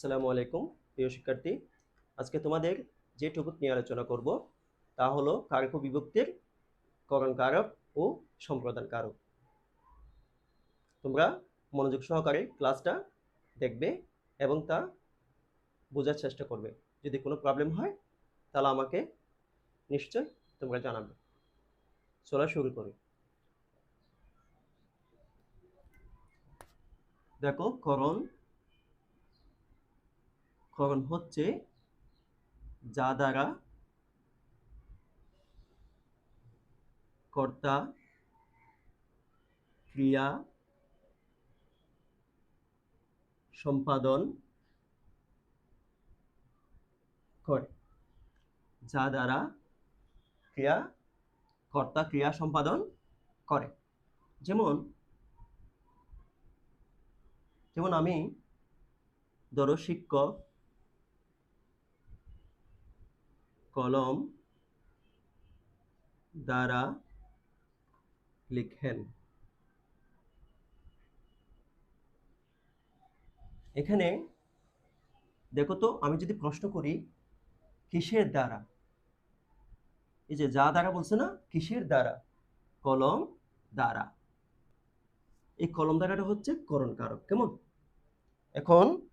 আসসালামু আলাইকুম, প্রিয় শিক্ষার্থী। আজকে তোমাদের যে টপিক নিয়ে আলোচনা করব, তা হলো কারক বিভক্তির করণ কারক ও সম্প্রদান কারক। তোমরা মনোযোগ সহকারে ক্লাসটা দেখবে এবং তা বোঝার চেষ্টা করবে। যদি কোনো প্রবলেম হয়, তাহলে আমাকে নিশ্চয় তোমরা জানাবে। চলা শুরু করি। দেখো, করণ করণ হচ্ছে যা দ্বারা কর্তা ক্রিয়া সম্পাদন করে, যা দ্বারা ক্রিয়া, কর্তা ক্রিয়া সম্পাদন করে। যেমন যেমন আমি ধরো শিক্ষক কলম দ্বারা লিখেন। এখানে দেখো তো, আমি যদি প্রশ্ন করি, কিসের দ্বারা? এই যে যা দ্বারা বলছে না, কিসের দ্বারা? কলম দ্বারা। এই কলম দ্বারাটা হচ্ছে করণ কারক কেমন? এখন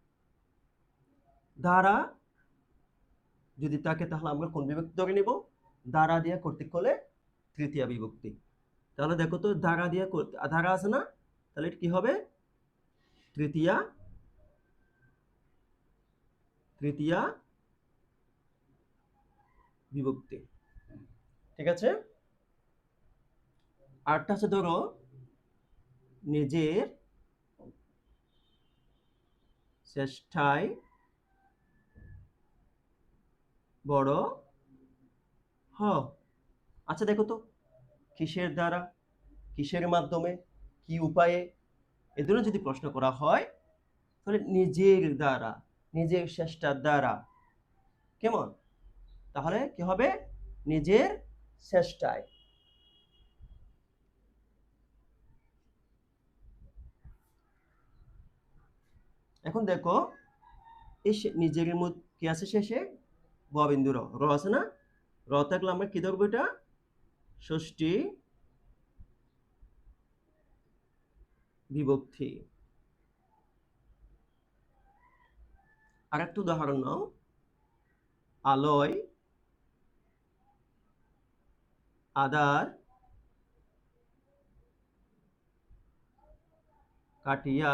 দ্বারা যদি তাকে তাহলে আমরা কোন বিভক্তি ধরে নেব? দ্বারা দিয়ে কর্তৃক হলে তৃতীয় বিভক্তি। তাহলে দেখো তো দ্বারা দিয়ে দ্বারা আছে না? তাহলে কি হবে? তৃতীয়া তৃতীয়া বিভক্তি। ঠিক আছে? আরটা আছে ধরো, নিজের চেষ্টায় বড় হ। আচ্ছা দেখো তো, কিসের দ্বারা, কিসের মাধ্যমে, কি উপায়ে? এদেরও যদি প্রশ্ন করা হয়, তাহলে নিজের দ্বারা, নিজের চেষ্টার দ্বারা। কেমন? তাহলে কি হবে? নিজের চেষ্টায় এখন দেখো এই নিজের কি আছে শেষে? ববিন্দু র র আছে না? র থাকলে আমরা কি ধরবো এটা? ষষ্ঠী বিভক্তি। আর একটা উদাহরণ নাও। আলয় আদার কাটিয়া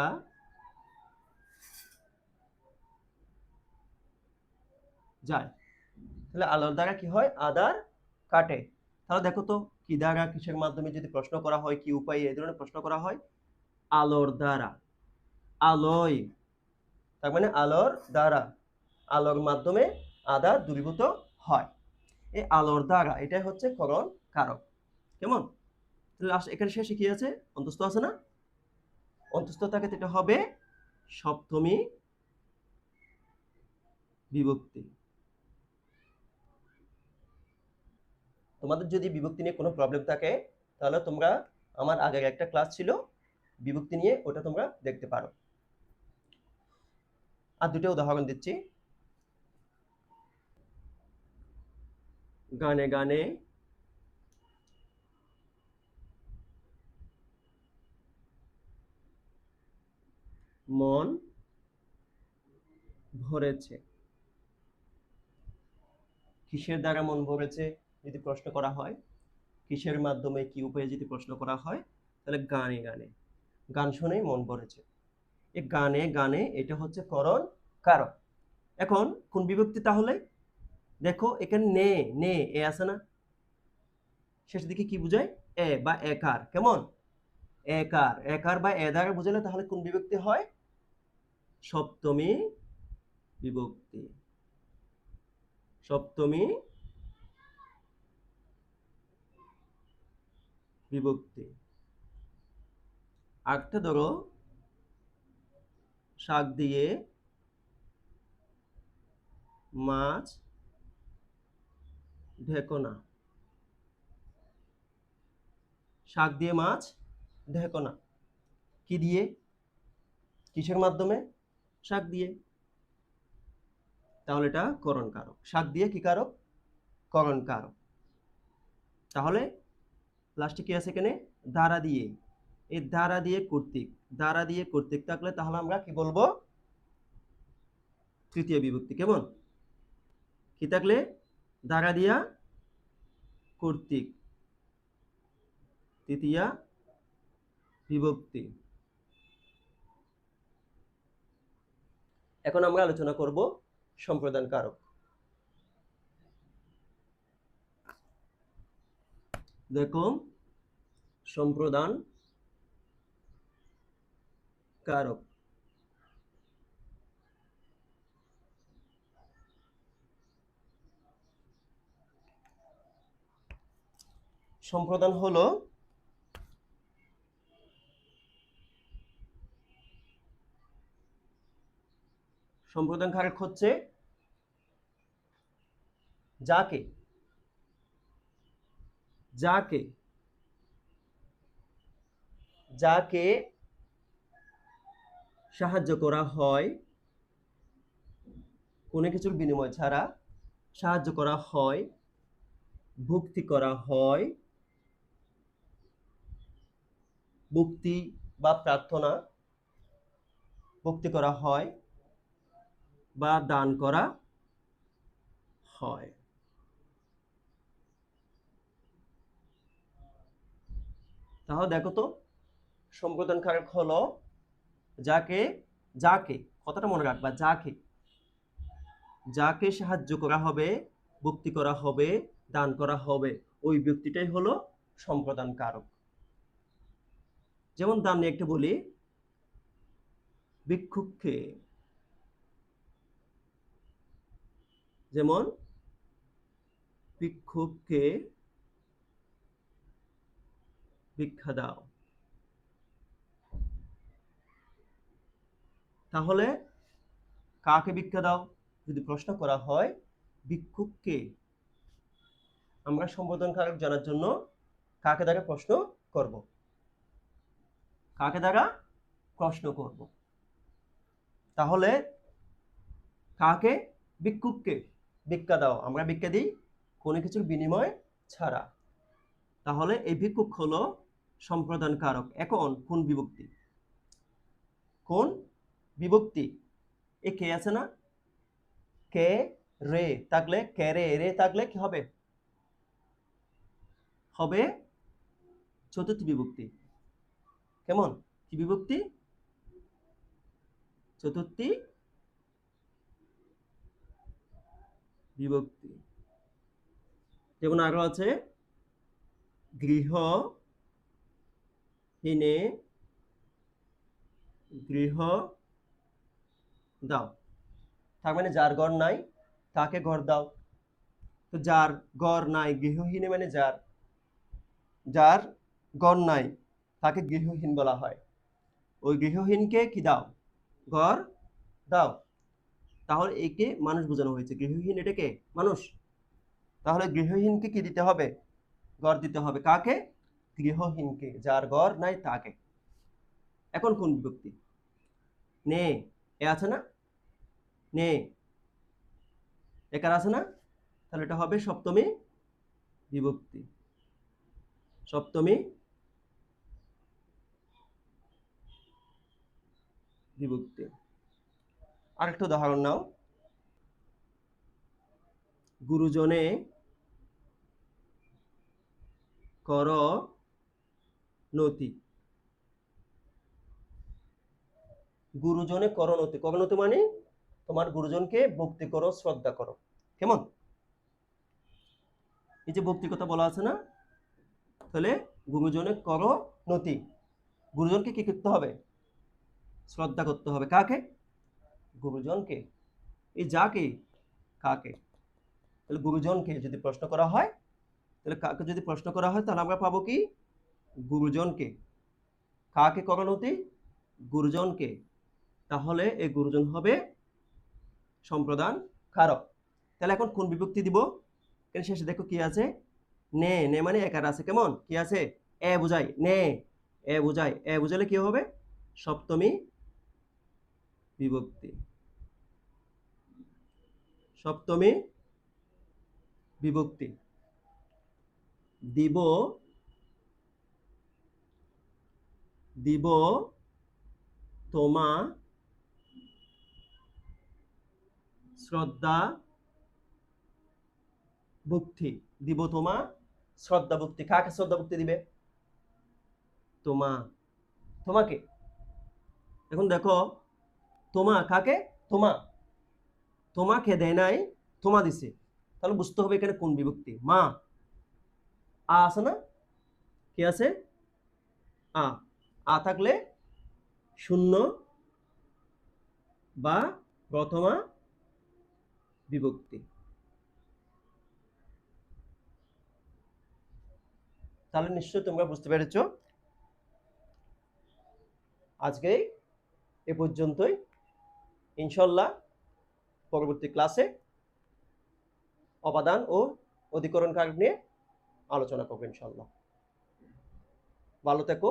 যায়। তাহলে আলোর দ্বারা কি হয়? আদার কাটে। তাহলে দেখো তো, কি দ্বারা কিসের মাধ্যমে যদি প্রশ্ন করা হয়, কি উপায়ে এই ধরনের প্রশ্ন করা হয়? আলোর দ্বারা। আলোয়, তার মানে আলোর দ্বারা। আলোর মাধ্যমে আদার দূরীভূত হয়। এই আলোর দ্বারা, এটাই হচ্ছে করণ কারক। কেমন? তাহলে এখানে শেষে কি আছে? অন্তস্থ আছে না? অন্তস্থ থাকে এটা হবে সপ্তমী বিভক্তি। তোমাদের যদি বিভক্তি নিয়ে কোনো প্রবলেম থাকে, তাহলে তোমরা আমার আগের একটা ক্লাস ছিল, বিভক্তি নিয়ে ওটা তোমরা দেখতে পারো। আর দুটো উদাহরণ দিচ্ছি। গানে গানে মন ভরেছে। কিসের দ্বারা মন ভরেছে? যদি প্রশ্ন করা হয়, কিসের মাধ্যমে কি উপায়ে যদি প্রশ্ন করা হয়, তাহলে গানে গানে। গান শুনেই মন ভরেছে। এই গানে গানে এটা হচ্ছে করণ কারক এখন কোন বিভক্তি তাহলে? দেখো, এখানে নে নে, এ আছে না? শেষ দিকে কি বুঝায়? এ বা একার। কেমন? একার। একার বা এ দ্বারা বুঝালে তাহলে কোন বিভক্তি হয়? সপ্তমী বিভক্তি। সপ্তমী বিভক্তি। আরেকটা ধরো, শাক দিয়ে মাছ, ঢেকোনা। শাক দিয়ে মাছ, ঢেকোনা। কি দিয়ে? কিসের মাধ্যমে? শাক দিয়ে। তাহলে এটা করণ কারক শাক দিয়ে কি কারক? করণ কারক তাহলে লাস্টে কি আছে এখানে? দ্বারা দিয়ে। এই দ্বারা দিয়ে কর্তৃক। দ্বারা দিয়ে কর্তৃক থাকলে তাহলে আমরা কি বলব? তৃতীয় বিভক্তি। কেমন? কি থাকলে? দ্বারা দিয়া কর্তৃক। তৃতীয়া বিভক্তি। এখন আমরা আলোচনা করব সম্প্রদান কারক দেখো সম্প্রদান কারক। সম্প্রদান হলো সম্প্রদান কারক হচ্ছে যাকে যাকে যাকে সাহায্য করা হয়, কোনো কিছুর বিনিময় ছাড়া সাহায্য করা হয়, ভক্তি করা হয়, ভক্তি বা প্রার্থনা ভক্তি করা হয় বা দান করা হয়। তাহলে দেখো তো সম্প্রদান কারক হলো যাকে যাকে, কথাটা মনে রাখবা, যাকে। যাকে সাহায্য করা হবে, ভক্তি করা হবে, দান করা হবে, ওই ব্যক্তিটাই হলো সম্প্রদান কারক। যেমন দাম নিয়ে একটা বলি, ভিক্ষুককে, যেমন, ভিক্ষুককে ভিক্ষা দাও তাহলে কাকে ভিক্ষা দাও যদি প্রশ্ন করা হয়, ভিক্ষুককে। আমরা সম্বোধন কারক জানার জন্য কাকে দ্বারা প্রশ্ন করব? কাকে দ্বারা প্রশ্ন করব? তাহলে কাকে? ভিক্ষুককে। ভিক্ষা দাও আমরা ভিক্ষা দিই কোনো কিছুর বিনিময় ছাড়া। তাহলে এই ভিক্ষুক হলো সম্প্রদান কারক এখন কোন বিভক্তি? কোন বিভক্তি? এ কে আছে না? কে রে থাকলে, কে রে রে থাকলে কি হবে? হবে চতুর্থ বিভক্তি। কেমন? কি বিভক্তি? চতুর্থী বিভক্তি। যেমন আরও আছে, গৃহ হিনে গৃহ দাও। তার মানে যার ঘর নাই, তাকে ঘর দাও। তো যার ঘর নাই, গৃহহীনে মানে যার। যার ঘর নাই, তাকে গৃহহীন বলা হয়। ওই গৃহহীনকে কি দাও? ঘর দাও। তাহলে একে মানুষ বোঝানো হয়েছে। গৃহহীন এটাকে মানুষ। তাহলে গৃহহীনকে কি দিতে হবে? ঘর দিতে হবে। কাকে? গৃহহীনকে, যার ঘর নাই তাকে। এখন কোন বিভক্তি? নে, এ আছে না? নে, একার আছে না? তাহলে এটা হবে সপ্তমী বিভক্তি। সপ্তমী বিভক্তি। আরেকটা উদাহরণ নাও। গুরুজনে কর নতি। গুরুজনে করণতি করণতি মানে? তোমার গুরুজনকে ভক্তি করো, শ্রদ্ধা করো। কেমন? এই যে ভক্তি কথা বলা আছে না? তাহলে গুরুজনে করো নতি। গুরুজনকে কি করতে হবে? শ্রদ্ধা করতে হবে। কাকে? গুরুজনকে। এই যাকে, কাকে? তাহলে গুরুজনকে যদি প্রশ্ন করা হয়, তাহলে কাকে যদি প্রশ্ন করা হয়, তাহলে আমরা পাবো কি? গুরুজনকে। কাকে করণতি গুরুজনকে। তাহলে এই গুরুজন হবে সম্প্রদান কারক। তাহলে এখন কোন বিভক্তি দিব? এখানে শেষে দেখো কি আছে? নে নে মানে একার আছে, কেমন? কি আছে? এ বুঝাই, নে, এ বুঝাই, এ বুঝালে কি হবে? সপ্তমী বিভক্তি। সপ্তমী বিভক্তি। দিব দিব তোমা শ্রদ্ধা ভক্তি। দিব তোমা শ্রদ্ধা ভক্তি। কাকে শ্রদ্ধা ভক্তি দিবে? তোমা তোমাকে। এখন দেখো তোমা কাকে? তোমা তোমাকে দেয় নাই তোমা দিছে। তাহলে বুঝতে হবে এখানে কোন বিভক্তি। মা। আ আছে না? কি আছে? আ। আ থাকলে শূন্য বা প্রথমা বিভক্তি। তাহলে নিশ্চয়ই তোমরা বুঝতে পেরেছ। আজকে এ পর্যন্তই। ইনশাল্লাহ পরবর্তী ক্লাসে অপাদান ও অধিকরণ কার্ড নিয়ে আলোচনা করব ইনশাল্লাহ ভালো থেকো।